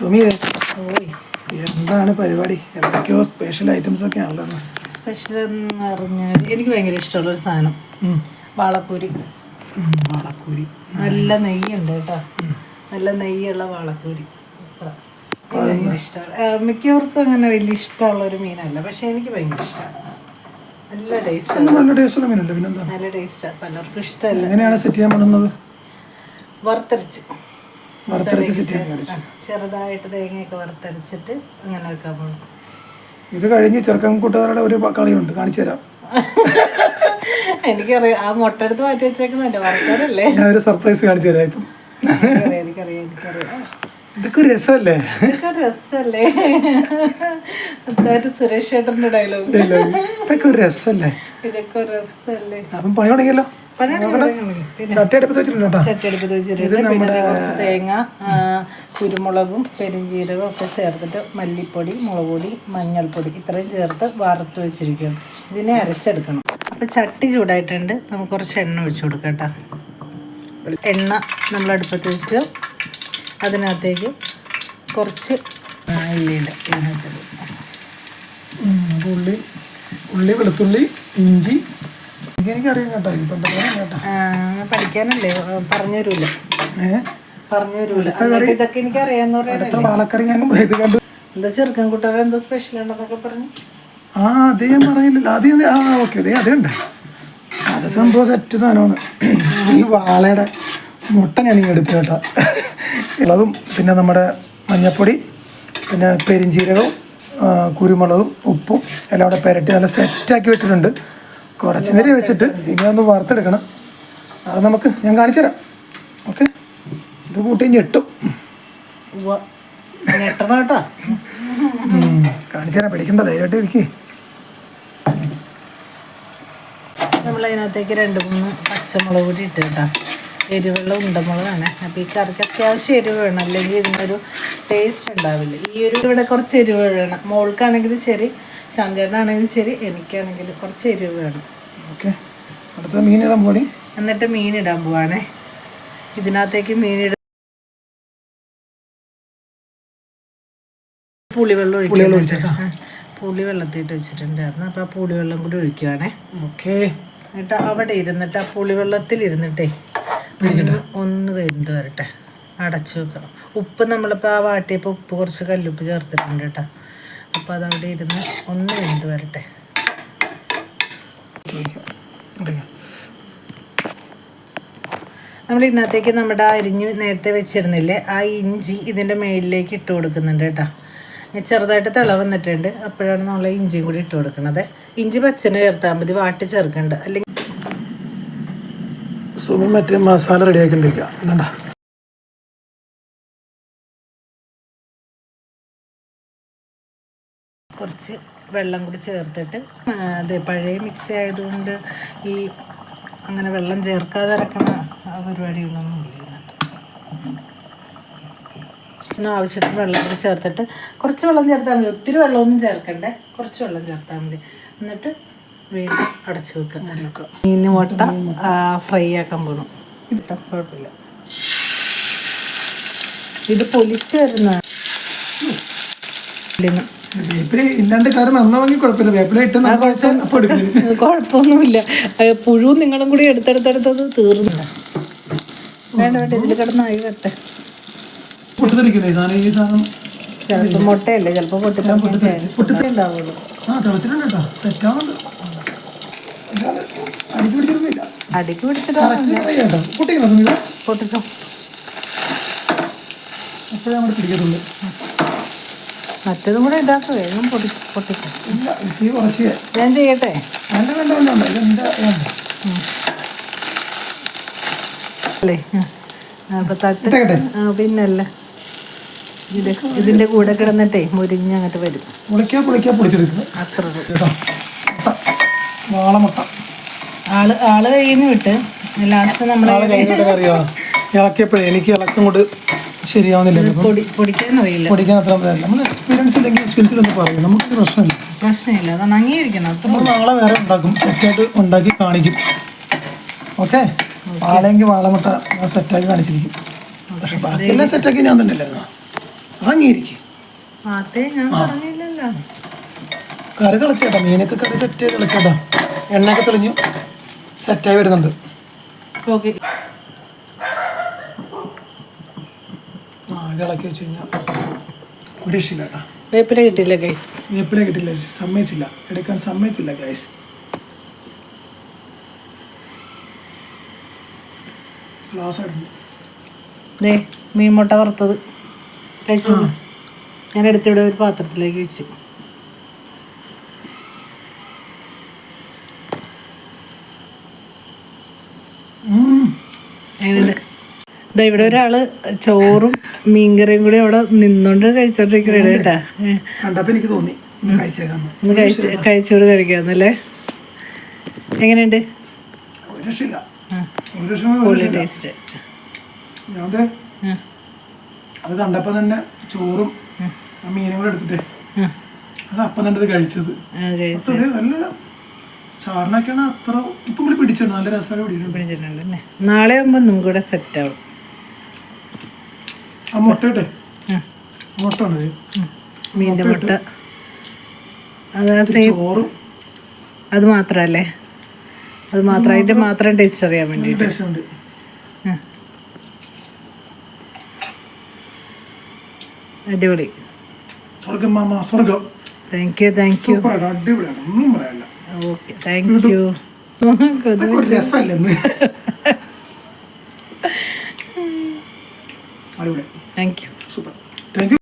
സുമി എന്താണ് പരിപാടി എന്തൊക്കെയോ സ്പെഷ്യൽ ഐറ്റംസ് ഒക്കെ ആണല്ലോ സ്പെഷ്യൽ എന്ന് പറഞ്ഞാൽ എനിക്ക് ഭയങ്കര ഇഷ്ടമുള്ള ഒരു സാധനം വാളക്കൂരി വാളക്കൂരി നല്ല നെയ്യുണ്ട് കേട്ടോ നല്ല നെയ്യുള്ള വാളക്കൂരി ഭയങ്കര ഇഷ്ടമാണ് മിക്കവർക്കും അങ്ങനെ വലിയ ഇഷ്ടമുള്ള ഒരു മീനല്ല പക്ഷെ എനിക്ക് ഭയങ്കര ഇഷ്ടമാണ് നല്ല ടേസ്റ്റ് നല്ല ടേസ്റ്റുള്ള മീനല്ലേ പിന്നെന്താ നല്ല ടേസ്റ്റാ പലർക്കും ഇഷ്ടമല്ല എങ്ങനെയാണ് സെറ്റ് ചെയ്യാൻ പറ്റുന്നത് വറുത്തരച്ച് ചെറുതായിട്ട് അങ്ങനെ ഇത് കഴിഞ്ഞ് ചെറുക്കം കൂട്ടുകാരുടെ ഒരു കളിയുണ്ട് കാണിച്ചു തരാം എനിക്കറിയാം ആ മുട്ട എടുത്ത് മാറ്റി വെച്ചേക്കുന്നല്ലേ ഞാൻ ഒരു സർപ്രൈസ് കാണിച്ചു തരാം ഇപ്പം എനിക്കറിയാം ഇതൊക്കെ രസമല്ലേ രസല്ലേ സുരേഷ് ചേട്ടന്റെ ഡയലോഗ് ഇതൊക്കെ രസല്ലേ ഇതൊക്കെ രസല്ലേ അപ്പം പണി തുടങ്ങിയല്ലോ വെച്ചിട്ടുണ്ട് കുറച്ച് തേങ്ങ കുരുമുളകും പെരുംജീരകം ഒക്കെ ചേർത്തിട്ട് മല്ലിപ്പൊടി മുളക് പൊടി മഞ്ഞൾപ്പൊടി ഇത്രയും ചേർത്ത് വറുത്ത് വെച്ചിരിക്കും ഇതിനെ അരച്ചെടുക്കണം അപ്പോൾ ചട്ടി ചൂടായിട്ടുണ്ട് നമുക്ക് കുറച്ച് എണ്ണ ഒഴിച്ചു കൊടുക്കട്ട എണ്ണ നമ്മൾ അടുപ്പത്ത് വെച്ച് അതിനകത്തേക്ക് കുറച്ച് ഇല്ലിയുടെ ഉള്ളി ഉള്ളി വെളുത്തുള്ളി ഇഞ്ചി എനിക്കറിയാം കേട്ടോ ഇത് പണ്ടത്തെ കേട്ടോ പഠിക്കാനല്ലേ പറഞ്ഞു പറഞ്ഞു ഇതൊക്കെ എനിക്ക് എന്താ സ്പെഷ്യൽ പറഞ്ഞു ആ ആ അത് സംഭവം ഈ വാളയുടെ മുട്ട ഞാൻ ഇങ്ങനെ എടുത്തു കേട്ടോ ഇളവും പിന്നെ നമ്മുടെ മഞ്ഞപ്പൊടി പിന്നെ പെരിഞ്ചീരകവും കുരുമുളകും ഉപ്പും എല്ലാം കൂടെ പെരട്ടി നല്ല സെറ്റാക്കി വെച്ചിട്ടുണ്ട് കുറച്ച് നേരം വെച്ചിട്ട് ഇനി വറുത്തെടുക്കണം അത് നമുക്ക് ഞാൻ കാണിച്ചു തരാം ഓക്കെ ഇത് കൂട്ടി ഞെട്ടും കാണിച്ചു തരാം പിടിക്കണ്ട ധൈര്യമായിട്ട് ഇരിക്കേ നമ്മളതിനകത്തേക്ക് രണ്ട് മൂന്ന് പച്ചമുളക് കൂടി ഇട്ട് എരിവുള്ള ഉണ്ടമുളകാണ് അപ്പോൾ ഈ കറിക്ക് അത്യാവശ്യം എരിവ് വേണം അല്ലെങ്കിൽ ഇതിനൊരു ടേസ്റ്റ് ഉണ്ടാവില്ല ഈ ഒരു ഇവിടെ കുറച്ച് എരിവ് വേണം മോൾക്കാണെങ്കിൽ ശരി ശങ്കരനാണെങ്കിലും ശരി എനിക്കാണെങ്കിൽ കുറച്ച് എരിവ് വേണം ഓക്കെ അടുത്ത മീൻ ഇടാൻ പോണി എന്നിട്ട് മീൻ പോവാണേ ഇതിനകത്തേക്ക് മീനിട പുളിവെള്ളം ഒഴിക്കും പുളിവെള്ളത്തിട്ട് വെച്ചിട്ടുണ്ടായിരുന്നു അപ്പോൾ ആ പുളിവെള്ളം കൂടി ഒഴിക്കുവാണേ ഓക്കെ എന്നിട്ട് അവിടെ ഇരുന്നിട്ട് ആ പുളിവെള്ളത്തിൽ ഇരുന്നിട്ടേ ഒന്ന് വെന്ത് വരട്ടെ അടച്ചു വെക്കണം ഉപ്പ് നമ്മളിപ്പോൾ ആ വാട്ടിയപ്പോൾ ഉപ്പ് കുറച്ച് കല്ലുപ്പ് ചേർത്തിട്ടുണ്ട് കേട്ടോ അപ്പോൾ അതവിടെ ഇരുന്ന് ഒന്ന് വെന്ത് വരട്ടെ നമ്മൾ ഇന്നത്തേക്ക് നമ്മുടെ അരിഞ്ഞ് നേരത്തെ വെച്ചിരുന്നില്ലേ ആ ഇഞ്ചി ഇതിൻ്റെ മേളിലേക്ക് ഇട്ട് കൊടുക്കുന്നുണ്ട് കേട്ടോ ചെറുതായിട്ട് തിള വന്നിട്ടുണ്ട് അപ്പോഴാണ് നമ്മൾ ഇഞ്ചിയും കൂടി ഇട്ട് കൊടുക്കുന്നത് ഇഞ്ചി പച്ചനെ ചേർത്താൽ മതി വാട്ടി ചേർക്കേണ്ട അല്ലെങ്കിൽ സുമി മറ്റേ മസാല റെഡി ആക്കിണ്ടിരിക്കണ്ട കുറച്ച് വെള്ളം കൂടി ചേർത്തിട്ട് അതെ പഴയ മിക്സി ആയതുകൊണ്ട് ഈ അങ്ങനെ വെള്ളം ചേർക്കാതെ ഇറക്കണ പരിപാടിയൊന്നും ഇല്ല ആവശ്യത്തിന് വെള്ളം കൂടി ചേർത്തിട്ട് കുറച്ച് വെള്ളം ചേർത്താൽ മതി ഒത്തിരി വെള്ളമൊന്നും ചേർക്കണ്ടേ കുറച്ച് വെള്ളം ചേർത്താൽ മതി എന്നിട്ട് അടച്ചു വെക്കാം വെക്കാം മീനിന് മുട്ട ഫ്രൈ ആക്കാൻ പോകണം ഇതിട്ടോ കുഴപ്പമില്ല ഇത് പൊലിച്ച് വരുന്ന കുഴപ്പമൊന്നുമില്ല പുഴുവും നിങ്ങളും കൂടി എടുത്തെടുത്തെടുത്തത് തീർന്നില്ല വേണ്ട വേണ്ട ഇതിൽ കിടന്നായി ആയി വരട്ടെ ചിലപ്പോ മുട്ടയല്ലേ ചിലപ്പോ ഉണ്ടാവുള്ളൂ മറ്റതും മറ്റേതും കൂടെ ഇതാക്കുക ഞാൻ ചെയ്യട്ടെ അല്ലേ അപ്പം തട്ട് പിന്നല്ല ഇതിന്റെ കൂടെ കിടന്നിട്ടേ അങ്ങോട്ട് വരും അത്ര വാളമുട്ട ആള് ആള് കയ്യിൽ നിന്ന് വിട്ട് ലാസ്റ്റ് നമ്മൾ അറിയോ ഇളക്കിയപ്പോഴേ എനിക്ക് ഇളക്കം കൊണ്ട് ശരിയാവുന്നില്ല പൊടിക്കാൻ അറിയില്ല പൊടിക്കാൻ അത്ര നമ്മൾ എക്സ്പീരിയൻസ് ഇല്ലെങ്കിൽ എക്സ്പീരിയൻസ് ഒന്ന് പറയും നമുക്ക് പ്രശ്നമില്ല പ്രശ്നമില്ല അതാണ് അംഗീകരിക്കണം നമ്മൾ നാളെ വേറെ ഉണ്ടാക്കും സെറ്റായിട്ട് ഉണ്ടാക്കി കാണിക്കും ഓക്കെ വാളയെങ്കിൽ വാളമുട്ട സെറ്റാക്കി കാണിച്ചിരിക്കും പക്ഷെ ബാക്കിയെല്ലാം സെറ്റാക്കി ഞാൻ തന്നെ അല്ലായിരുന്നു അത് അംഗീകരിക്കും കറി കളിച്ചേട്ടാ മീനൊക്കെ കറി സെറ്റ് ചെയ്ത് കളിച്ചേട്ടാ എണ്ണയൊക്കെ തെളിഞ്ഞു സെറ്റായി വരുന്നുണ്ട് ഓക്കെ ആ ഇതിളക്കി വെച്ച് കഴിഞ്ഞാൽ ഒരു രക്ഷയില്ല കിട്ടില്ല ഗൈസ് വേപ്പില കിട്ടില്ല സമ്മതിച്ചില്ല എടുക്കാൻ സമ്മതിച്ചില്ല ഗൈസ് ഗ്ലാസ് ദേ മീൻ മുട്ട വറുത്തത് കഴിച്ചു ഞാൻ എടുത്തിവിടെ ഒരു പാത്രത്തിലേക്ക് വെച്ച് അങ്ങനെ ഇതാ ഇവിടെ ഒരാള് ചോറും മീൻകറിയും കൂടി അവിടെ നിന്നോണ്ട് കഴിച്ചോണ്ടിരിക്കുന്നത് കേട്ടാ കഴിച്ചോട് കഴിക്കാന്നല്ലേ എങ്ങനെയുണ്ട് അത് കണ്ടപ്പോ തന്നെ ചോറും മീനും കൂടെ എടുത്തിട്ടേ അത് അപ്പം തന്നെ കഴിച്ചത് നല്ല ചാറിനൊക്കെയാണ് അത്ര ഇപ്പം കൂടി പിടിച്ചിട്ടുണ്ട് നല്ല രസമാണ് പിടിച്ചിട്ടുണ്ട് അല്ലേ നാളെ ആകുമ്പോൾ ഒന്നും കൂടെ സെറ്റ് ആവും ആ മുട്ട ഇട്ടെ മുട്ട ആണത് മീൻ്റെ മുട്ട അത് ചോറും അത് മാത്രമല്ലേ അത് മാത്രം അതിൻ്റെ മാത്രം ടേസ്റ്റ് അറിയാൻ വേണ്ടിയിട്ട് അടിപൊളി സ്വർഗം മാമ സ്വർഗം താങ്ക് യു താങ്ക് യു അടിപൊളിയാണ് ഒന്നും പറയാനില്ല Okay, thank you. Thank you. Super. Thank you.